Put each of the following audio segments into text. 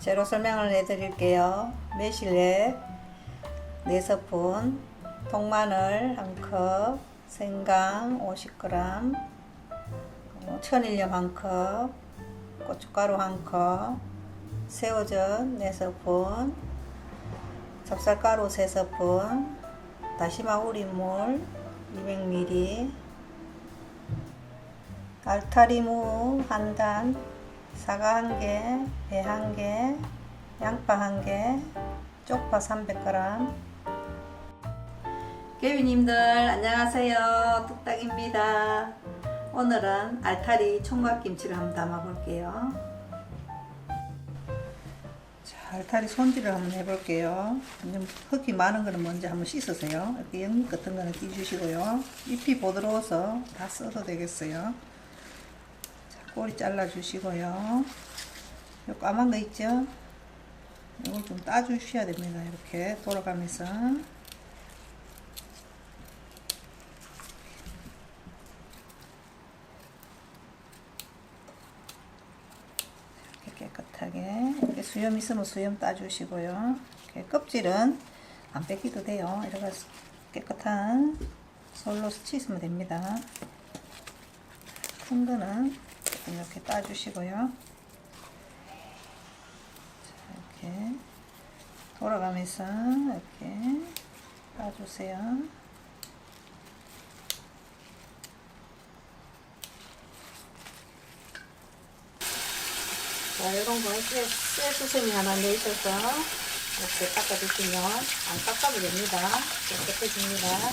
재료 설명을 해드릴게요. 매실액 4스푼, 통마늘 1컵, 생강 50g, 어, 천일염 1컵, 고춧가루 1컵, 새우젓 4스푼, 찹쌀가루 3스푼, 다시마 우린물 200ml, 알타리무 한 단, 사과 한 개, 배 한 개, 양파 한 개, 쪽파 300g. 개비님들 안녕하세요. 뚝딱입니다. 오늘은 알타리 총각김치를 한번 담아볼게요. 자, 알타리 손질을 한번 해볼게요. 좀 흙이 많은 거는 먼저 한번 씻으세요. 이렇게 연잎 같은 거는 띄주시고요. 잎이 부드러워서 다 써도 되겠어요. 자, 꼬리 잘라주시고요. 요 까만 거 있죠? 이걸 좀 따주셔야 됩니다. 이렇게 돌아가면서. 이렇게 깨끗하게 이렇게 수염 있으면 수염 따주시고요. 이렇게 껍질은 안 뺏기도 돼요. 이렇게 깨끗한 솔로 스치시면 됩니다. 큰 거는 이렇게 따주시고요. 자, 이렇게 돌아가면서 이렇게 따주세요. 자, 이런 거 쇠, 쇠 수세미 하나 내셔서 이렇게 닦아주시면 안 닦아도 됩니다. 깨끗해집니다.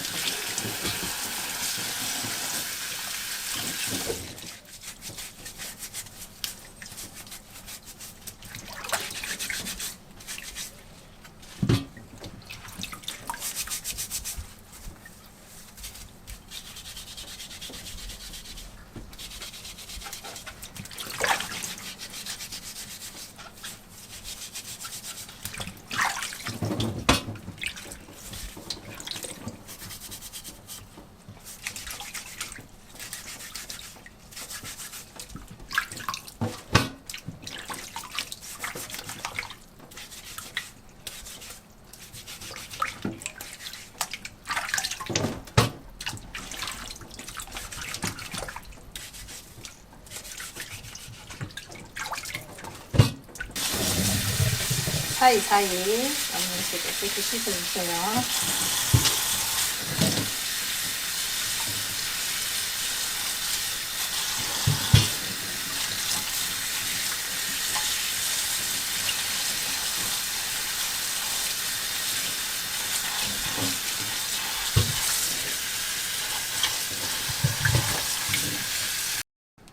사이사이 양념식을 이렇게 씻어주세요.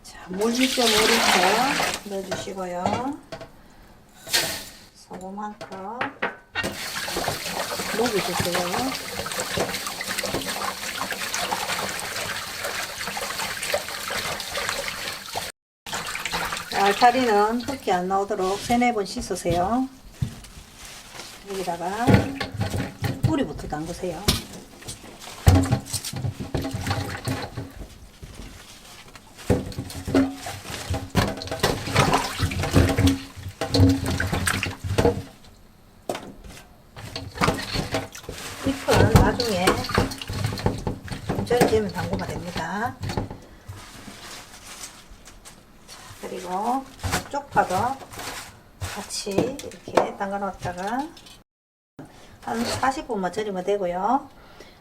자, 물 1.5리터 넣어주시고요. 컵. 녹여주세요. 알타리는 흙이 안 나오도록 세네 번 씻으세요. 여기다가 뿌리부터 담그세요. 잎은 나중에 절제면 담그면 됩니다. 자, 그리고 쪽파도 같이 이렇게 담가놨다가 한 40분만 절이면 되고요.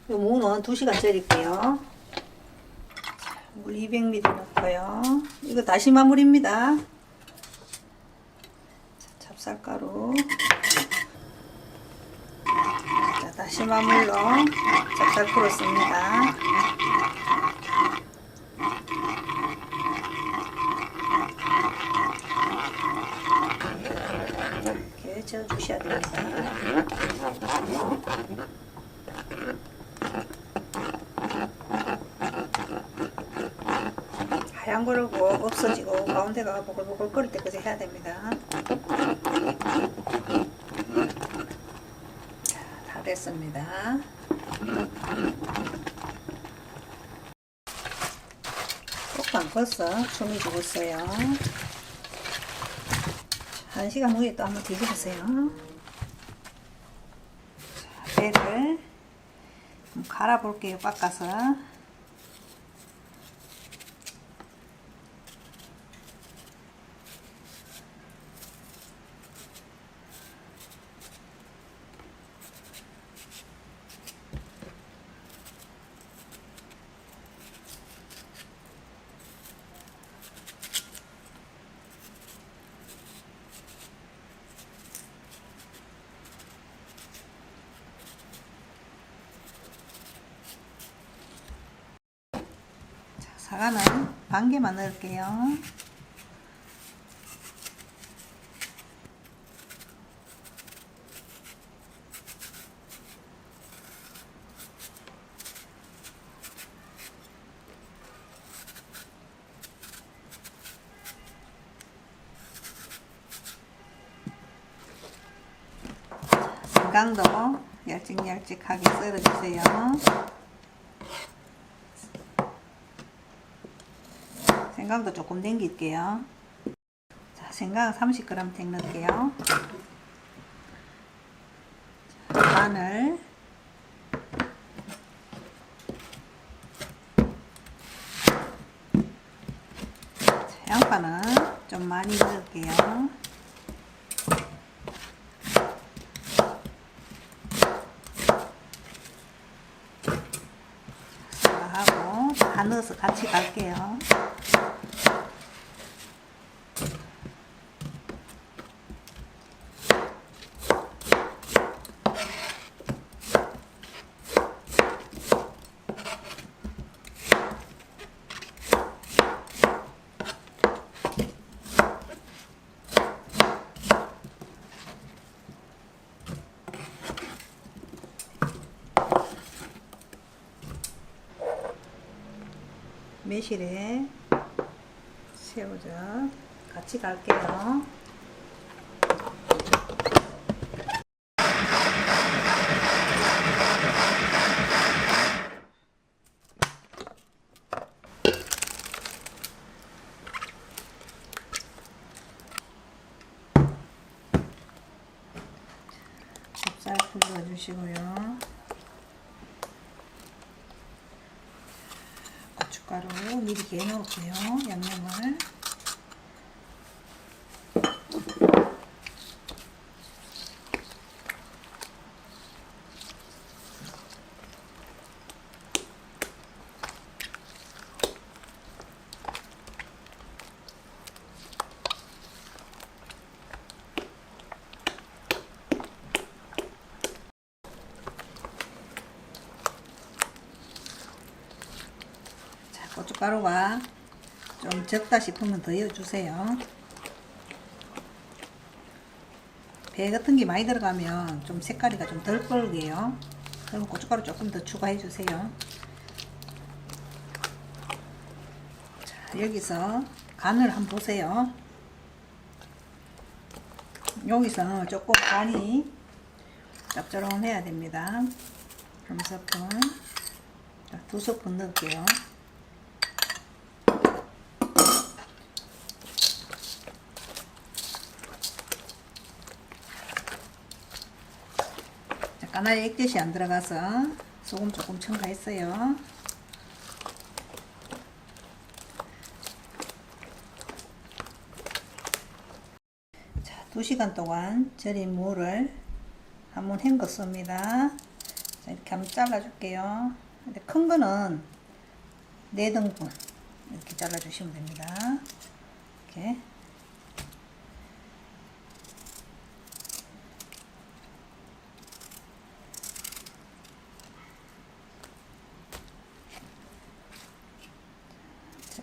이 무는 2시간 절일게요. 자, 물 200ml 넣고요. 이거 다시마 물입니다. 자, 찹쌀가루. 자, 다시마 물로 찹쌀 풀었습니다. 이렇게 저어주셔야 됩니다. 하얀 거르고 없어지고 가운데가 보글보글 끓을 때까지 해야 됩니다. 됐습니다. 꼭안 벌써 숨이 죽었어요. 한 시간 후에 또 한번 뒤집으세요. 자, 배를 좀 갈아볼게요. 깎아서. 자, 사과는 반 개만 넣을게요. 생강도 얇직얇직하게 썰어주세요. 생강도 조금 남길게요. 자, 생강 30g 땡 넣을게요. 자, 마늘. 자, 양파는 좀 많이 넣을게요. 하고 다 넣어서 같이 갈게요. 매실에 새우젓 같이 갈게요. 찹쌀풀 넣어주시고요. 고춧가루 미리 개놓을게요. 양념을. 자, 고춧가루가 좀 적다 싶으면 더 넣어주세요. 배 같은 게 많이 들어가면 좀 색깔이가 좀 덜 뻘게요. 그럼 고춧가루 조금 더 추가해 주세요. 자, 여기서 간을 한번 보세요. 여기서 조금 간이 짭조름해야 됩니다. 한 스푼, 자, 두 스푼 넣을게요. 까나리 액젓이 안 들어가서 소금 조금 첨가했어요. 자, 2시간 동안 절인 무를 한번 헹궜습니다. 자, 이렇게 한번 잘라줄게요. 근데 큰 거는 4등분 이렇게 잘라주시면 됩니다. 이렇게.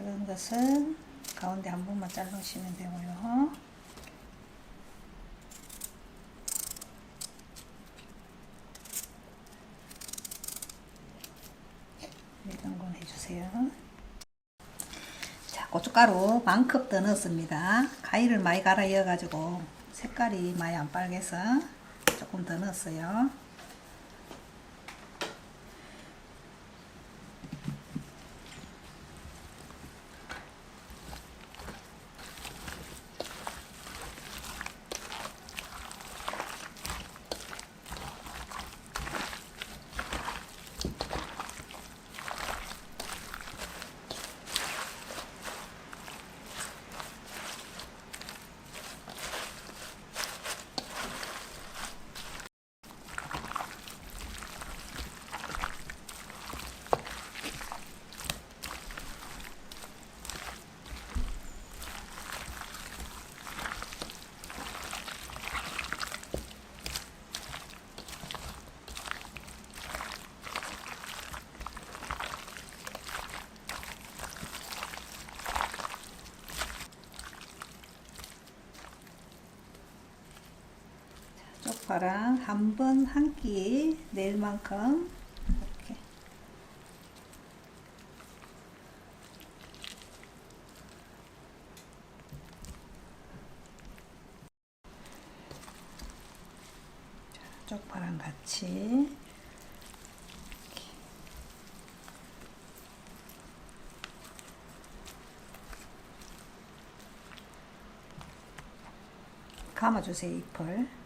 작은 것은 가운데 한 번만 자르시면 되고요. 이런 건 해주세요. 자, 고춧가루 반컵 더 넣었습니다. 가위를 많이 갈아 이어가지고 색깔이 많이 안 빨개서 조금 더 넣었어요. 쪽파랑 한 번 한 끼 낼 만큼. 이렇게. 자, 쪽파랑 같이. 감아주세요 잎을